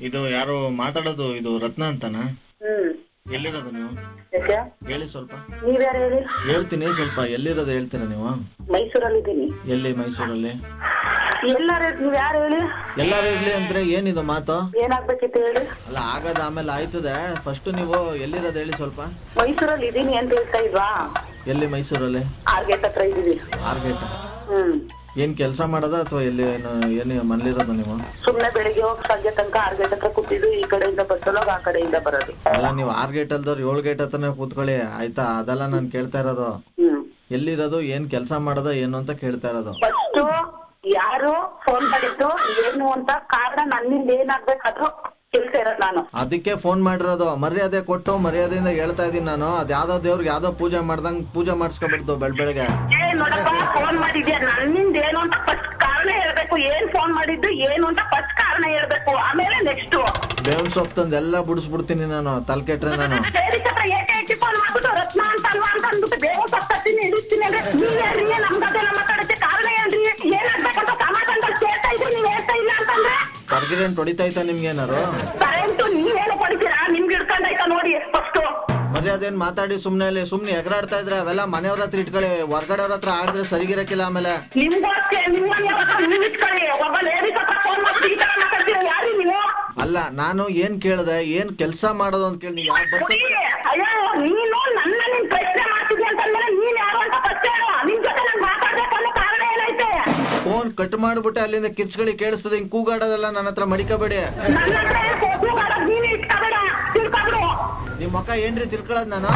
ಇದು ಯಾರು ಮಾತಾಡೋದು ಇದು ರತ್ನ ಅಂತನಾ? ಎಲ್ಲಿರೋದು ನೀವು? ಹೇಳಿ ಸ್ವಲ್ಪ. ಹೇಳ್ತೀನಿ ಸ್ವಲ್ಪ ಎಲ್ಲಿರೋದು ಹೇಳ್ತೀರಾ ನೀವು? ಮೈಸೂರಲ್ಲಿ ಇದ್ದೀನಿ. ಎಲ್ಲಿ ಮೈಸೂರಲ್ಲಿ? ಎಲ್ಲಾರು ನೀವ್ ಯಾರು ಹೇಳಿ? ಎಲ್ಲಾರು ಇರ್ಲಿ ಅಂದ್ರೆ ಏನಿದು ಮಾತು? ಏನಾಗ್ಬೇಕಿತ್ತು ಹೇಳಿ? ಅಲ್ಲ ಆಗದ ಆಮೇಲೆ ಆಯ್ತದೆ. ಫಸ್ಟ್ ನೀವು ಎಲ್ಲಿರೋದು ಹೇಳಿ ಸ್ವಲ್ಪ. ಮೈಸೂರಲ್ಲಿ ಇದೀನಿ ಅಂತ ಹೇಳ್ತಾ ಇದ್ವಾ? ಎಲ್ಲಿ ಮೈಸೂರಲ್ಲಿ? ಆರ್ಗೇಟ್ ಹತ್ರ ಇದೀವಿ ಆರ್ಗೇಟ್ ಹ್ಮ್. ಏನ್ ಕೆಲಸ ಮಾಡದ ಅಥವಾ ಎಲ್ಲಿ ಏನು ಏನು ಮನೇಲಿರೋದು ನೀವು? ಸುಮ್ನೆ ಬೆಳಿಗ್ಗೆ ಹೋಗಿ ಸಂಜೆ ತನಕ ಆರ್ಗೇಟ್ ಹತ್ರ ಕೂತಿದ್ದು ಈ ಕಡೆಯಿಂದ ಬಸ್ಸಲ್ಲೋಗಿ ಆ ಕಡೆಯಿಂದ ಬರೋದು. ಅಲ್ಲ ನೀವು ಆರ್ ಗೇಟ್ ಅಲ್ದವ್ರು ಏಳು ಗೇಟ್ ಹತ್ರನೇ ಕೂತ್ಕೊಳ್ಳಿ ಆಯ್ತಾ? ಅದೆಲ್ಲ ನಾನು ಕೇಳ್ತಾ ಇರೋದು. ಹ್ಮ್. ಎಲ್ಲಿರೋದು ಏನ್ ಕೆಲಸ ಮಾಡದ ಏನು ಅಂತ ಕೇಳ್ತಾ ಇರೋದು. ಫಸ್ಟ್ ಯಾರು ಫೋನ್ ಮಾಡಿದ್ದು ಏನು ಅಂತ ಕಾರಣ ನನ್ನಿಂದ ಏನಾಗ್ಬೇಕಾದ್ರೂ ಕೆಲ್ಸ ಇರೋದು ನಾನು. ಅದಕ್ಕೆ ಫೋನ್ ಮಾಡಿರೋದು. ಮರ್ಯಾದೆ ಕೊಟ್ಟು ಮರ್ಯಾದೆಯಿಂದ ಹೇಳ್ತಾ ಇದೀನಿ ನಾನು. ಅದ್ ಯಾವ್ದೋ ದೇವ್ರಿಗೆ ಯಾವ್ದೋ ಪೂಜೆ ಮಾಡ್ದಂಗ್ ಪೂಜೆ ಮಾಡಿಸ್ಕೊಬಿಡ್ತು ಬೆಳ್ ಬೆಳಗ್ಗೆ. ನೋಡಪ್ಪ ಫೋನ್ ಮಾಡಿದ್ಯಾ? ನನ್ನಿಂದ ಏನು ಅಂತ ಫಸ್ಟ್ ಕಾರಣ ಹೇಳ್ಬೇಕು. ಏನ್ ಫೋನ್ ಮಾಡಿದ್ದು ಏನು ಅಂತ ಫಸ್ಟ್ ಕಾರಣ ಹೇಳ್ಬೇಕು. ಆಮೇಲೆ ನೆಕ್ಸ್ಟ್ ಬೇವಿನ ಸೊಪ್ಪು ತಂದು ಎಲ್ಲ ಬಿಡಿಸ್ಬಿಡ್ತೀನಿ ನಾನು ತಲೆ ಕೆಟ್ರೆ ನಾನು. ಲೇಡೀಸ್ ಹತ್ರ ಏಕೆ ಏಕೆ ಫೋನ್ ಮಾಡ್ಬಿಟ್ಟು ರತ್ನ ಅಂತ ಅಲ್ವಾ ಅಂತ ಅಂದ್ಬಿಟ್ಟು ಬೇಗ ತಪ್ಪಿಸ್ತೀನಿ ಹಿಡಿಸ್ತೀನಿ ಅಂದ್ರೆ ನೀವ್ ಯಾರ್ರಿ ನಮ್ಗದೆಲ್ಲ ಮಾತಾಡಕ್ಕೆ ಕಾರಣ ಏನ್ರಿ ಏನಾಗ್ಬೇಕಂತ ಸಮಾಧಾನದಲ್ಲಿ ಕೇಳ್ತಾ ಇದ್ದೀನಿ ನೀವ್ ಹೇಳ್ತಾ ಇಲ್ಲ ಅಂತಂದ್ರೆ? ಕರ್ಗಿರೇನ್ ಹೊಡಿತಾ ಇತ್ತ ನಿಮ್ಗೆ ಏನಾರು ಮರ್ಯಾದೆನ್ ಮಾತಾಡಿ ಸುಮ್ನೆ ಅಲ್ಲಿ ಸುಮ್ನೆ ಎಗರಾಡ್ತಾ ಇದ್ರೆ ಅವೆಲ್ಲ ಮನೆಯವ್ರ ಹತ್ರ ಇಟ್ಕೊಳ್ಳಿ ಹೊರ್ಗಡೆ ಅವ್ರ ಹತ್ರ ಆಡಿದ್ರೆ ಸರಿಗಿರಕ್ಕಿಲ್ಲ ಆಮೇಲೆ. ಅಲ್ಲ ನಾನು ಏನ್ ಕೇಳ್ದೆ ಏನ್ ಕೆಲಸ ಮಾಡೋದು ಅಂತ ಕೇಳಿ ಯಾವ ಬಸ್ ಫೋನ್ ಕಟ್ ಮಾಡ್ಬಿಟ್ಟೆ ಅಲ್ಲಿಂದ ಕಿರ್ಚ್ಗಳಿಗೆ ಕೇಳಿಸ್ತದೆ ಹಿಂಗ್ ಕೂಗಾಡೋದೆಲ್ಲ ನನ್ನ ಹತ್ರ ಮಡಿಕಬೇಡಿ. ಯಾರು ಏನ್ರಿ ತಿಳ್ಕೊಳ್ಳೋದ್ ನಾನು?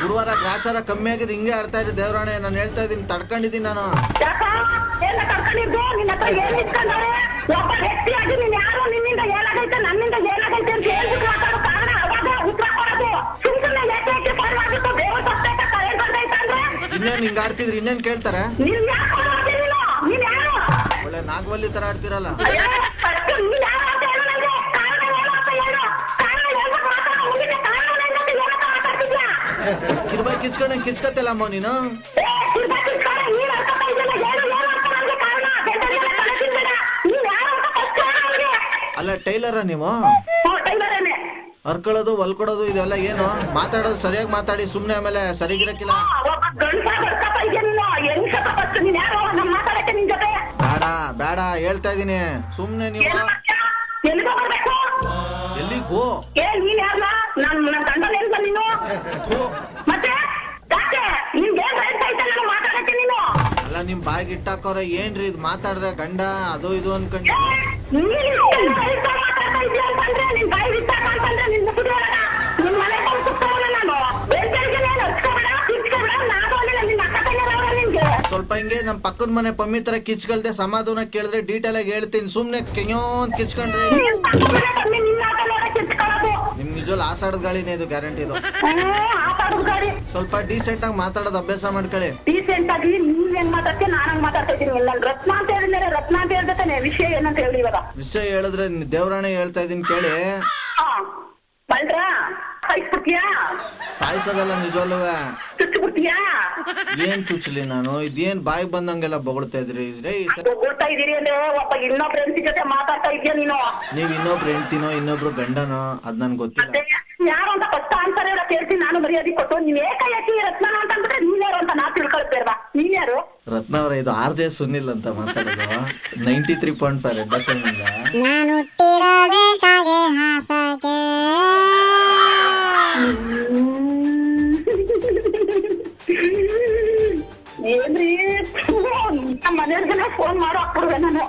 ಗುರುವಾರ ಗ್ರಾಚಾರ ಕಮ್ಮಿ ಆಗಿದೆ ಹಿಂಗೆ ಅರ್ಥ ಇದೆ ದೇವರಾಣೆ ನಾನು ಹೇಳ್ತಾ ಇದ್ದೀನಿ ತಡ್ಕೊಂಡಿದ್ದೀನಿ ನಾನು. ಇನ್ನೇನು ಹಿಂಗ ಆಡ್ತಿದ್ರಿ ಇನ್ನೇನು ಕೇಳ್ತಾರೆ? ಒಳ್ಳೆ ನಾಗವಲ್ಲಿ ತರ ವ್ಯಕ್ತಿಯಾಗಿ ಅಂತ first ಅಮ್ಮ ನೀನು ಅಲ್ಲ, ಟೈಲರ ನೀವು. ಹರ್ಕೊಳ್ಳೋದು, ಹೊಲ್ಕೊಡೋದು, ಇದೆಲ್ಲ ಏನು ಮಾತಾಡೋದು ಸರಿಯಾಗಿ ಮಾತಾಡಿ, ಸುಮ್ನೆ ಆಮೇಲೆ ಸರಿಗಿರಕ್ಕಿಲ್ಲ. ಬೇಡ ಬೇಡ, ಹೇಳ್ತಾ ಇದೀನಿ ಸುಮ್ನೆ ನೀವು ನಿಮ್ ಬಾಯಿಗೆ ಇಟ್ಟಾಕೋರ ಏನ್ರಿ ಇದು ಮಾತಾಡ್ರ ಗಂಡ, ಅದು ಇದು ಅನ್ಕೊಂಡು ಸ್ವಲ್ಪ ಹಿಂಗೆ ನಮ್ ಪಕ್ಕದ ಮನೆ ಪಮ್ಮಿ ತರ ಕಿಚ್ಕೊಳ್ದೆ ಸಮಾಧಾನ ಕೇಳಿದ್ರೆ ಡೀಟೇಲ್ ಆಗಿ ಹೇಳ್ತೀನಿ. ಸುಮ್ನೆ ಅಂತ ಕಿಚ್ಕೊಂಡ್ರೆ ನಿಜವಲ್ಲ ಆಸಾಡದ ಗಾಳಿನೇ ಇದು ಗ್ಯಾರಂಟಿ ಇದು. ಸ್ವಲ್ಪ ಡೀಸೆಂಟ್ ಆಗಿ ಮಾತಾಡೋದು ಅಭ್ಯಾಸ ಮಾಡ್ಕೊಳ್ಳಿ. ಡೀಸೆಂಟ್ ಆಗಿ ನೀವ್ ಹೆಂಗ್ ಮಾತಾಡ್ತೀವಿ ನಾನು ಹಂಗ್ ಮಾತಾಡ್ತಾ ಇದ್ದೀನಿ. ಇಲ್ಲ ರತ್ನ ಅಂತ ಹೇಳಿದ್ರೆ ರತ್ನ ಅಂತ ಹೇಳ್ತಾನೆ ವಿಷಯ ಏನಂತ ಹೇಳಿ ಇವಾಗ. ವಿಷಯ ಹೇಳಿದ್ರೆ ದೇವರಾಣೆ ಹೇಳ್ತಾ ಇದೀನಿ ಕೇಳಿ. ಬಲ್ರಾ? ಸಾಯಿಸೋದಲ್ಲ ನಿಜವಲ್ಲವೇ ಏನ್ ಚುಚ್ಚಲಿ ನಾನು? ಇದೇನ್ ಬಾಯಿ ಬಂದಂಗೆಲ್ಲ ಬೊಗಳ್ತಾ ಇದ್ರಿ? ರೇ ಹೋಗ್ತಾ ಇದೀರಿ ಅಂದ್ರೆ ಒಬ್ಬ ಇನ್ನೊಬ್ರ ಹೆಂಡತಿ ಜೊತೆ ಮಾತಾಡ್ತಾ ಇದೀಯ ನೀನು? ನೀವ್ ಇನ್ನೊಬ್ರು ಹೆಂಡ್ತಿನೋ ಇನ್ನೊಬ್ರು ಗಂಡನೋ? ಅದ್ ನನ್ ಗೊತ್ತಿಲ್ಲ. ಮತ್ತೆ ಯಾರು ಅಂತ ಫಸ್ಟ್ ಆನ್ಸರ್ ಎಲ್ಲ ಕೇಳ್ತೀನಿ ನಾನು ಮರ್ಯಾದೆ ಕೊಟ್ಟು. ನೀವ್ ಏಕಾಏಕಿ ರತ್ನ ಅಂತ ಅಂದ್ಬಿಟ್ರೆ ನೀನ್ಯಾರು ಅಂತ ನಾ ತಿಳ್ಕೊಳ್ತೇವಾ ನೀನ್ಯಾರು ರತ್ನ ಅವರೇ ಇದು ಆರ್ ಜೆ ಸುನಿಲ್ ಅಂತ ಮಾತಾಡೋದು. Ninety three point five red ಇಂದ. ನಾನು ಹುಟ್ಟಿರೋದಕ್ಕಾಗಿ ಹಾಸಗೆ. ಏನ್ರಿ? ನಮ್ಮ ಮನೆಯವ್ರಿಗೆಲ್ಲ ಫೋನ್ ಮಾಡೋ ಹಾಕ್ಬಿಡ್ವೆ ನಾನು?